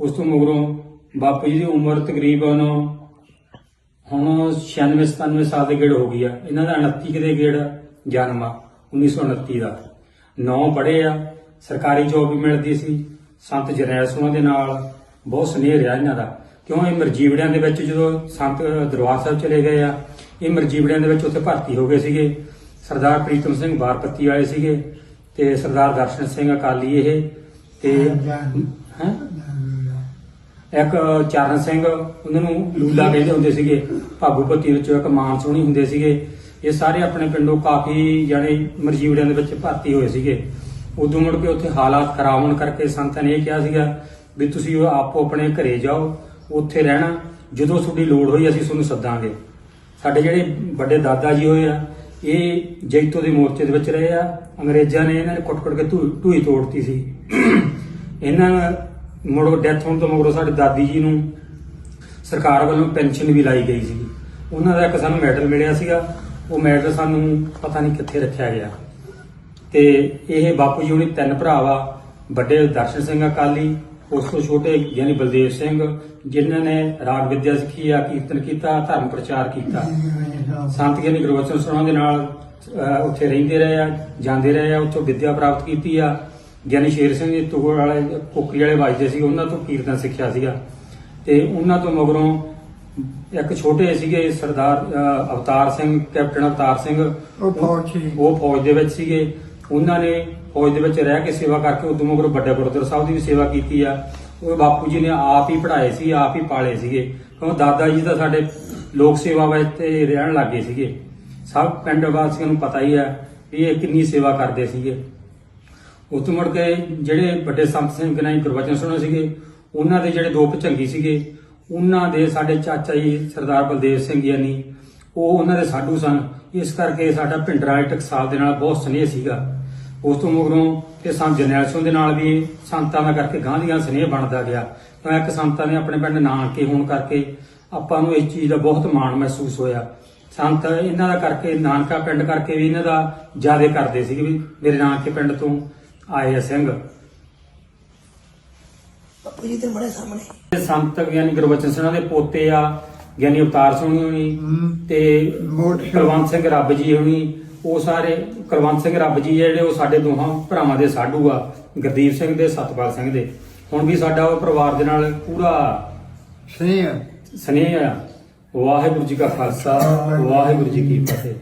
ਉਸ ਤੋਂ ਮਗਰੋਂ ਬਾਪੂ ਜੀ ਦੀ ਉਮਰ ਤਕਰੀਬਨ ਹੁਣ 96 97 ਸਾਲ ਦੇ ਗੇੜ ਹੋ ਗਈ ਆ। ਇਹਨਾਂ ਦਾ 29 ਕਿਤੇ ਗੇੜ ਜਨਮ ਆ 1929 ਦਾ। ਨੌ ਪੜ੍ਹੇ ਆ ਸਰਕਾਰੀ ਜੋਬ ਵੀ ਮਿਲਦੀ ਸੀ। ਸੰਤ ਜਰਨੈਲ ਸਿੰਘ ਦੇ ਨਾਲ ਬਹੁਤ ਸਨੇਹ ਰਿਹਾ ਇਹਨਾਂ ਦਾ। ਕਿਉਂ ਇਹ ਮਰਜੀਵੜਿਆਂ ਦੇ ਵਿੱਚ ਜਦੋਂ ਸੰਤ ਦਰਬਾਰ ਸਾਹਿਬ ਚਲੇ ਗਏ ਆ ਇਹ ਮਰਜੀਵੜਿਆਂ ਦੇ ਵਿੱਚ ਉੱਥੇ ਭਰਤੀ ਹੋ ਗਏ ਸੀਗੇ। ਸਰਦਾਰ ਪ੍ਰੀਤਮ ਸਿੰਘ ਬਾਰਪੱਤੀ ਵਾਲੇ ਸੀਗੇ ਤੇ ਸਰਦਾਰ ਦਰਸ਼ਨ ਸਿੰਘ ਅਕਾਲੀ ਇਹ ਤੇ ਹੈ? ਇੱਕ ਚਰਨ ਸਿੰਘ, ਉਹਨਾਂ ਨੂੰ ਲੂਲਾ ਕਹਿੰਦੇ ਹੁੰਦੇ ਸੀਗੇ ਭਾਗੂਪਤੀ ਵਿੱਚੋਂ ਇੱਕ ਮਾਨ ਸੋਹਣੀ ਹੁੰਦੇ ਸੀਗੇ। ਇਹ ਸਾਰੇ ਆਪਣੇ ਪਿੰਡੋਂ ਕਾਫੀ ਜਾਣੇ ਮਰਜੀਵੜਿਆਂ ਦੇ ਵਿੱਚ ਭਰਤੀ ਹੋਏ ਸੀਗੇ। ਉਦੋਂ ਮੁੜ ਕੇ ਉੱਥੇ ਹਾਲਾਤ ਖਰਾਬ ਹੋਣ ਕਰਕੇ ਸੰਤਾਂ ਨੇ ਇਹ ਕਿਹਾ ਸੀਗਾ ਵੀ ਤੁਸੀਂ ਉਹ ਆਪੋ ਆਪਣੇ ਘਰੇ ਜਾਓ, ਉੱਥੇ ਰਹਿਣਾ। ਜਦੋਂ ਤੁਹਾਡੀ ਲੋੜ ਹੋਈ ਅਸੀਂ ਤੁਹਾਨੂੰ ਸੱਦਾਂਗੇ। ਸਾਡੇ ਜਿਹੜੇ ਵੱਡੇ ਦਾਦਾ ਜੀ ਹੋਏ ਆ, ਇਹ ਜੈਤੋ ਦੇ ਮੋਰਚੇ ਦੇ ਵਿੱਚ ਰਹੇ ਆ। ਅੰਗਰੇਜ਼ਾਂ ਨੇ ਇਹਨਾਂ ਨੇ ਕੁੱਟ-ਕੁੱਟ ਕੇ ਧੂ- ਢੂਈ ਤੋੜਤੀ ਸੀ। ਇਹਨਾਂ ਮੁੜ ਡੈਥ ਹੋਣ ਤੋਂ ਮਗਰੋਂ ਸਾਡੇ ਦਾਦੀ ਜੀ ਨੂੰ ਸਰਕਾਰ ਵੱਲੋਂ ਪੈਨਸ਼ਨ ਵੀ ਲਾਈ ਗਈ ਸੀ। ਉਹਨਾਂ ਦਾ ਇੱਕ ਸਾਨੂੰ ਮੈਡਲ ਮਿਲਿਆ ਸੀਗਾ। ਉਹ ਮੈਡਲ ਸਾਨੂੰ ਪਤਾ ਨਹੀਂ ਕਿੱਥੇ ਰੱਖਿਆ ਗਿਆ। ਤੇ ਇਹ ਬਾਪੂ ਜੀ ਉਹਨੇ ਤਿੰਨ ਭਰਾ ਵਾ, ਵੱਡੇ ਦਰਸ਼ਨ ਸਿੰਘ ਅਕਾਲੀ, ਉਸ ਤੋਂ ਛੋਟੇ ਯਾਨੀ ਬਲਦੇਵ ਸਿੰਘ, ਜਿਨ੍ਹਾਂ ਨੇ ਰਾਗ ਵਿਦਿਆ ਸਿੱਖੀ ਆ, ਕੀਰਤਨ ਕੀਤਾ, ਧਰਮ ਪ੍ਰਚਾਰ ਕੀਤਾ। ਸੰਤ ਗਿਆਨੀ ਗੁਰਬਚਨ ਸਿੰਘ ਦੇ ਨਾਲ ਉੱਥੇ ਰਹਿੰਦੇ ਰਹੇ ਆ, ਜਾਂਦੇ ਰਹੇ ਆ, ਉੱਥੋਂ ਵਿਦਿਆ ਪ੍ਰਾਪਤ ਕੀਤੀ ਆ। ਗਿਆਨੀ ਸ਼ੇਰ ਸਿੰਘ ਜੀ ਤੁਗੜ ਵਾਲੇ ਕੋਕਰੀ ਵਾਲੇ ਵੱਜਦੇ ਸੀ ਉਹਨਾਂ ਤੋਂ ਕੀਰਤਨ ਸਿੱਖਿਆ ਸੀਗਾ। ਤੇ ਉਹਨਾਂ ਤੋਂ ਮਗਰੋਂ ਇੱਕ ਛੋਟੇ ਸੀਗੇ ਸਰਦਾਰ ਅਵਤਾਰ ਸਿੰਘ ਕੈਪਟਨ ਅਵਤਾਰ ਸਿੰਘ। ਉਹ ਫੌਜ ਸੀ। ਉਹ ਫੌਜ ਦੇ ਵਿੱਚ ਸੀਗੇ। ਉਹਨਾਂ ਨੇ ਫੌਜ ਦੇ ਵਿੱਚ ਰਹਿ ਕੇ ਸੇਵਾ ਕਰਕੇ ਉਦੋਂ ਮਗਰੋਂ ਵੱਡੇ ਗੁਰਦੁਆਰਾ ਸਾਹਿਬ ਦੀ ਵੀ ਸੇਵਾ ਕੀਤੀ ਆ। ਉਹ ਬਾਪੂ ਜੀ ਨੇ ਆਪ ਹੀ ਪੜ੍ਹਾਏ ਸੀ ਆਪ ਹੀ ਪਾਲੇ ਸੀਗੇ। ਕਿਉਂ ਦਾਦਾ ਜੀ ਤਾਂ ਸਾਡੇ ਲੋਕ ਸੇਵਾ ਵਿੱਚ ਤੇ ਰਹਿਣ ਲੱਗੇ ਸੀਗੇ। ਸਭ ਪਿੰਡ ਵਾਸੀਆਂ ਨੂੰ ਪਤਾ ਹੀ ਆ ਵੀ ਇਹ ਕਿੰਨੀ ਸੇਵਾ ਕਰਦੇ ਸੀਗੇ। ਉਸ ਤੋਂ ਮੁੜ ਕੇ ਜਿਹੜੇ ਵੱਡੇ ਸੰਤ ਸਿੰਘ ਗਨਾਈ ਗੁਰਬਚਨ ਸੁਣੋ ਸੀਗੇ, ਉਹਨਾਂ ਦੇ ਜਿਹੜੇ ਦੋ ਭਚੰਗੀ ਸੀਗੇ, ਉਹਨਾਂ ਦੇ ਸਾਡੇ ਚਾਚਾ ਜੀ ਸਰਦਾਰ ਬਲਦੇਵ ਸਿੰਘ ਯਾਨੀ ਉਹ ਉਹਨਾਂ ਦੇ ਸਾਧੂ ਸਨ। ਇਸ ਕਰਕੇ ਸਾਡਾ ਭਿੰਡਰਾਂ ਵਾਲੇ ਟਕਸਾਲ ਦੇ ਨਾਲ ਬਹੁਤ ਸਨੇਹ ਸੀਗਾ। ਉਸ ਤੋਂ ਮਗਰੋਂ ਤੇ ਸੰਤ ਜਰਨੈਲ ਸਿੰਘ ਦੇ ਨਾਲ ਵੀ ਸੰਤਾਂ ਦਾ ਕਰਕੇ ਗਾਂ ਦੀਆਂ ਸਨੇਹ ਬਣਦਾ ਗਿਆ। ਤਾਂ ਇੱਕ ਸੰਤਾਂ ਨੇ ਆਪਣੇ ਪਿੰਡ ਨਾਨਕੇ ਹੋਣ ਕਰਕੇ ਆਪਾਂ ਨੂੰ ਇਸ ਚੀਜ਼ ਦਾ ਬਹੁਤ ਮਾਣ ਮਹਿਸੂਸ ਹੋਇਆ। ਸੰਤ ਇਹਨਾਂ ਦਾ ਕਰਕੇ ਨਾਨਕਾ ਪਿੰਡ ਕਰਕੇ ਵੀ ਇਹਨਾਂ ਦਾ ਜ਼ਿਆਦਾ ਕਰਦੇ ਸੀ ਵੀ ਮੇਰੇ ਨਾਨਕੇ ਪਿੰਡ ਤੋਂ। ਆਏ ਆ ਸਿੰਘ। ਬਾਪੂ ਜੀ ਤੇ ਬੜੇ ਸਾਹਮਣੇ। ਤੇ ਸੰਤ ਗਿਆਨੀ ਗੁਰਬਚਨ ਸਿੰਘ ਦੇ ਪੋਤੇ ਆ ਗਿਆਨੀ ਅਵਤਾਰ ਸਿੰਘ ਹੋਣੀ। ਤੇ ਕੁਲਵੰਤ ਸਿੰਘ ਰੱਬ ਜੀ ਹੋਣੀ ਉਹ ਸਾਰੇ ਕੁਲਵੰਤ ਸਿੰਘ ਰੱਬ ਜੀ ਜਿਹੜੇ ਉਹ ਸਾਡੇ ਦੋਹਾਂ ਭਰਾਵਾਂ ਦੇ ਸਾਡੂ ਆ ਗੁਰਦੀਪ ਸਿੰਘ ਦੇ ਸਤਪਾਲ ਸਿੰਘ ਦੇ। ਹੁਣ ਵੀ ਸਾਡਾ ਉਹ ਪਰਿਵਾਰ ਦੇ ਨਾਲ ਪੂਰਾ ਸਨੇਹ ਸਨੇਹ ਆ। ਵਾਹਿਗੁਰੂ ਜੀ ਕਾ ਖਾਲਸਾ ਵਾਹਿਗੁਰੂ ਜੀ ਕੀ ਫਤਿਹ।